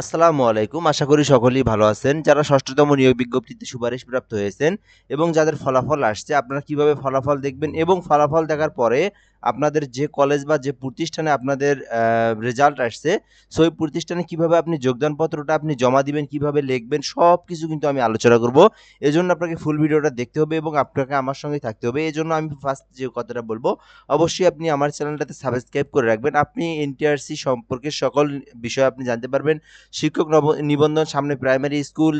আসসালামু আলাইকুম। আশা করি সকলেই ভালো আছেন। যারা ষষ্ঠতম নিয়োগ বিজ্ঞপ্তিতে সুপারিশ প্রাপ্ত হয়েছেন এবং যাদের ফলাফল আসছে, আপনারা কীভাবে ফলাফল দেখবেন এবং ফলাফল দেখার পরে আপনাদের যে কলেজ বা যে প্রতিষ্ঠানে আপনাদের রেজাল্ট আসছে, সো ওই প্রতিষ্ঠানে কীভাবে আপনি যোগদানপত্রটা আপনি জমা দিবেন, কীভাবে লিখবেন সব কিছু কিন্তু আমি আলোচনা করব। এজন্য আপনাকে ফুল ভিডিওটা দেখতে হবে এবং আপনাকে আমার সঙ্গে থাকতে হবে। এই জন্য আমি ফার্স্ট যে কথাটা বলব, অবশ্যই আপনি আমার চ্যানেলটাতে সাবস্ক্রাইব করে রাখবেন। আপনি এনটিআরসি সম্পর্কে সকল বিষয় আপনি জানতে পারবেন। শিক্ষক নব- নিবন্ধন, সামনে primary school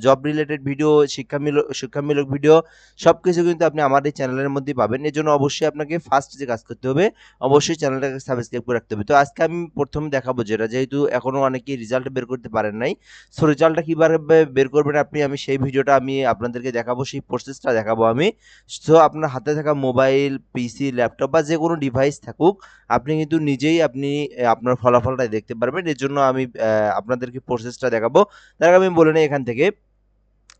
job related video শিক্ষামূলক শিক্ষামূলক ভিডিও সব কিছু কিন্তু আপনি আমার এই চ্যানেলের মধ্যে পাবেন। এর জন্য অবশ্যই আপনাকে ফার্স্ট যে কাজ করতে হবে। অবশ্যই চ্যানেলটাকে সাবস্ক্রাইব করে রাখতে হবে। তো আজকে আমি প্রথম দেখাবো যেটা, যেহেতু এখনও অনেকেই রেজাল্ট বের করতে পারেন নাই। সো রেজাল্টটা কীভাবে বের করবেন আপনি, আমি সেই ভিডিওটা আমি আপনাদেরকে দেখাবো, সেই প্রসেসটা দেখাবো আমি। সো আপনার হাতে থাকা মোবাইল পিসি ল্যাপটপ বা যে কোনো ডিভাইস থাকুক, আপনি কিন্তু নিজেই আপনি আপনার ফলাফলটা দেখতে পারবেন। এর জন্য আমি আপনাদেরকে প্রসেসটা দেখাবো। তার আগে আমি বলে নিই এখান থেকে।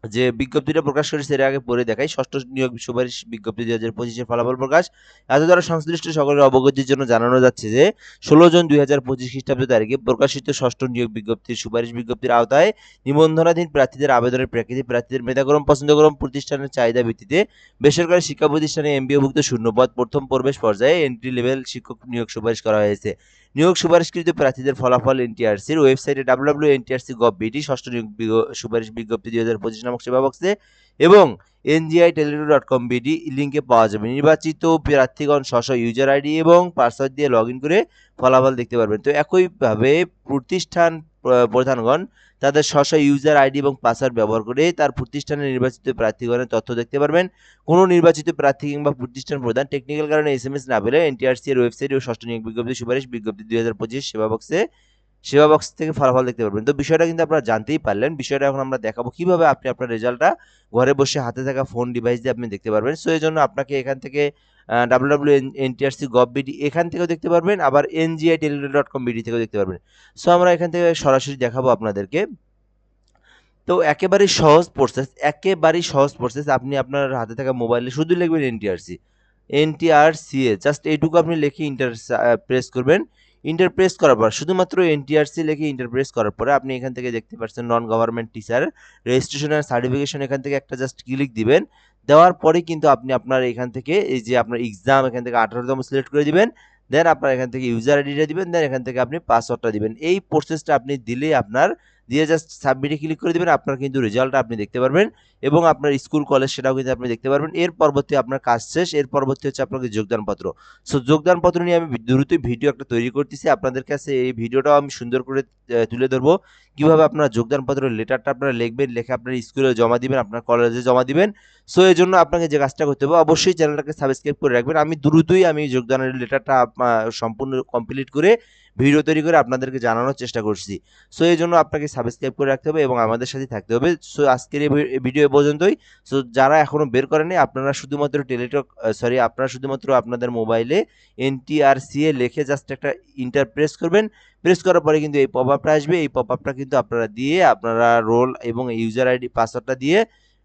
যে বিজ্ঞপ্তিটা প্রকাশ করেছে এর আগে পরে দেখাই, ষষ্ঠ নিয়োগ সুপারিশ বিজ্ঞপ্তি দুই হাজার পঁচিশের ফলাফল প্রকাশ। এত দ্বারা সংশ্লিষ্ট সকলের অবগতির জন্য জানানো যাচ্ছে যে, ষোলো জুন দুই হাজার পঁচিশ খ্রিস্টাব্দ তারিখে প্রকাশিত ষষ্ঠ নিয়োগ বিজ্ঞপ্তির সুপারিশ বিজ্ঞপ্তির আওতায় নিবন্ধনাধীন প্রার্থীদের আবেদনের প্রেক্ষিতে প্রার্থীদের মেধাক্রম পছন্দক্রম প্রতিষ্ঠানের চাহিদা ভিত্তিতে বেসরকারি শিক্ষা প্রতিষ্ঠানে এমবিওভুক্ত শূন্যপদ প্রথম প্রবেশ পর্যায়ে এন্ট্রি লেভেল শিক্ষক নিয়োগ সুপারিশ করা হয়েছে। নিয়োগ সুপারিশকৃত প্রার্থীদের ফলাফল এনটিআরসির ওয়েবসাইটে ডাব্লিউ এনটিআরসি গভ বিটি ষষ্ঠ নিয়োগ সুপারিশ বিজ্ঞপ্তি দুই হাজার পঁচিশ নামক সেবা বক্সে এবং এনজিআই টেলিটো ডট কম বিডি লিঙ্কে পাওয়া যাবে। নির্বাচিত প্রার্থীগণ স্ব ইউজার আইডি এবং পাসওয়ার্ড দিয়ে লগ ইন করে ফলাফল দেখতে পারবেন। তো একইভাবে প্রতিষ্ঠান প্র- প্রধানগণ, তাদের স্ব ইউজার আইডি এবং পাসওয়ার্ড ব্যবহার করে তার প্রতিষ্ঠানের নির্বাচিত প্রার্থীগণের তথ্য দেখতে পারবেন। কোনো নির্বাচিত প্রার্থী কিংবা প্রতিষ্ঠান প্রধান টেকনিক্যাল কারণে এস এম এস না পেলে এনটিআরসি এর ওয়েবসাইট ও ষষ্ঠ নিয়োগ বিজ্ঞপ্তি সুপারিশ বিজ্ঞপ্তি দুই হাজার পঁচিশ সেবা বক্সে সেবা বক্স থেকে ফলাফল দেখতে পারবেন। তো বিষয়টা কিন্তু আপনারা জানতেই পারলেন। বিষয়টা এখন আমরা দেখাবো কীভাবে আপনি আপনার রেজাল্টটা ঘরে বসে হাতে থাকা ফোন ডিভাইস দিয়ে আপনি দেখতে পারবেন। সো এই জন্য আপনাকে এখান থেকে W N NTRC gov BD এখান থেকেও দেখতে পারবেন, আবার NGI telegram dot com BD থেকেও দেখতে পারবেন। সো আমরা এখান থেকে সরাসরি দেখাবো আপনাদেরকে। তো, একেবারেই সহজ প্রসেস একেবারেই সহজ প্রসেস আপনি আপনার হাতে থাকা মোবাইলে শুধু লিখবেন এনটিআরসি এ জাস্ট এইটুকু আপনি লিখে ইন্টার প্রেস করবেন। ইন্টার প্রেস করার পর, শুধুমাত্র এনটিআরসি লেখে ইন্টার প্রেস করার পরে আপনি এখান থেকে দেখতে পাচ্ছেন নন গভর্নমেন্ট টিচার রেজিস্ট্রেশন আর সার্টিফিকেশন এখান থেকে একটা জাস্ট ক্লিক দিবেন। দেওয়ার পরে কিন্তু আপনি আপনার এখান থেকে এই যে আপনার এক্সাম এখান থেকে আঠারোতম সিলেক্ট করে দিবেন। দেন আপনার এখান থেকে ইউজার আইডিটা দিবেন। দেন এখান থেকে আপনি পাসওয়ার্ডটা দিবেন। এই প্রসেসটা আপনি দিলেই আপনার দিয়ে জাস্ট সাবমিটে ক্লিক করে দিবেন, আপনার কিন্তু রেজাল্টটা আপনি দেখতে পারবেন এবং আপনার স্কুল কলেজ সেটাও কিন্তু আপনি দেখতে পারবেন। এর পরবর্তী আপনার কাজ শেষ, এর পরবর্তী হচ্ছে আপনাকে যোগদানপত্র। সো যোগদানপত্র নিয়ে আমি দ্রুতই ভিডিও একটা তৈরি করতেছি। আপনাদের কাছে এই ভিডিওটাও আমি সুন্দর করে তুলে ধরবো। কীভাবে আপনার যোগদানপত্র লেটারটা আপনারা লিখবেন, লেখে আপনার স্কুলে জমা দিবেন, আপনার কলেজে জমা দিবেন। সো এই জন্য আপনাকে যে কাজটা করতে হবে, অবশ্যই চ্যানেলটাকে সাবস্ক্রাইব করে রাখবেন। আমি দ্রুতই আমি যোগদানের লেটারটা সম্পূর্ণ কমপ্লিট করে ভিডিও তৈরি করে আপনাদেরকে জানানোর চেষ্টা করছি। সো এই জন্য আপনাকে সাবস্ক্রাইব করে রাখতে হবে এবং আমাদের সাথে থাকতে হবে। সো আজকের এই ভিডিও পর্যন্তই। সো যারা এখনও বের করেনি আপনারা শুধুমাত্র টেলিটক সরি আপনারা শুধুমাত্র আপনাদের মোবাইলে এনটিআরসিএ লিখে জাস্ট একটা ইন্টার প্রেস করবেন। প্রেস করার পরে কিন্তু এই পপ আপটা আসবে। এই পপ আপটা কিন্তু আপনারা দিয়ে আপনারা রোল এবং ইউজার আইডি পাসওয়ার্ডটা দিয়ে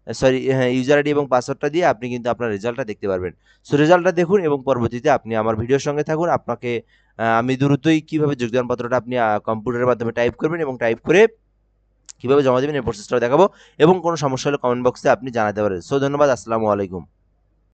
সরি হ্যাঁ ইউজার আইডি এবং পাসওয়ার্ডটা দিয়ে আপনি কিন্তু আপনার রেজাল্টটা দেখতে পারবেন। সো রেজাল্টটা দেখুন এবং পরবর্তীতে আপনি আমার ভিডিওর সঙ্গে থাকুন। আপনাকে আমি দ্রুতই কীভাবে যোগদানপত্রটা আপনি কম্পিউটারের মাধ্যমে টাইপ করবেন এবং টাইপ করে কীভাবে জমা দেবেন এই প্রসেসটা দেখাবো এবং কোনো সমস্যা হলে কমেন্ট বক্সে আপনি জানাতে পারেন। সো ধন্যবাদ, আসসালামু আলাইকুম।